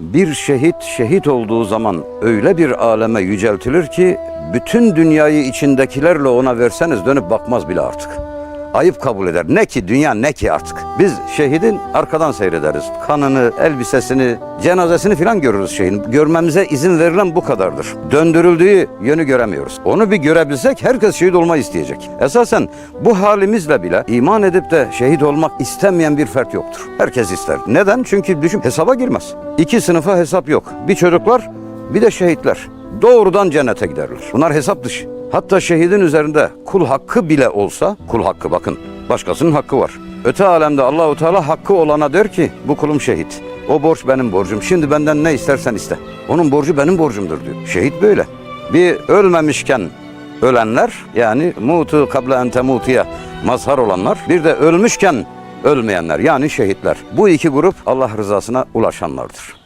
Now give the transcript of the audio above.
Bir şehit şehit olduğu zaman öyle bir aleme yüceltilir ki bütün dünyayı içindekilerle ona verseniz dönüp bakmaz bile artık. Ayıp kabul eder. Ne ki dünya ne ki artık. Biz şehidin arkadan seyrederiz. Kanını, elbisesini, cenazesini filan görürüz şeyin. Görmemize izin verilen bu kadardır. Döndürüldüğü yönü göremiyoruz. Onu bir görebilsek herkes şehit olmayı isteyecek. Esasen bu halimizle bile iman edip de şehit olmak istemeyen bir fert yoktur. Herkes ister. Neden? Çünkü düşün hesaba girmez. İki sınıfa hesap yok. Bir çocuklar bir de şehitler. Doğrudan cennete giderler. Bunlar hesap dışı. Hatta şehidin üzerinde kul hakkı bile olsa, kul hakkı bakın, başkasının hakkı var. Öte alemde Allahu Teala hakkı olana der ki, bu kulum şehit. O borç benim borcum. Şimdi benden ne istersen iste. Onun borcu benim borcumdur diyor. Şehit böyle. Bir ölmemişken ölenler yani mutu kabla en temutiye mazhar olanlar bir de ölmüşken ölmeyenler yani şehitler. Bu iki grup Allah rızasına ulaşanlardır.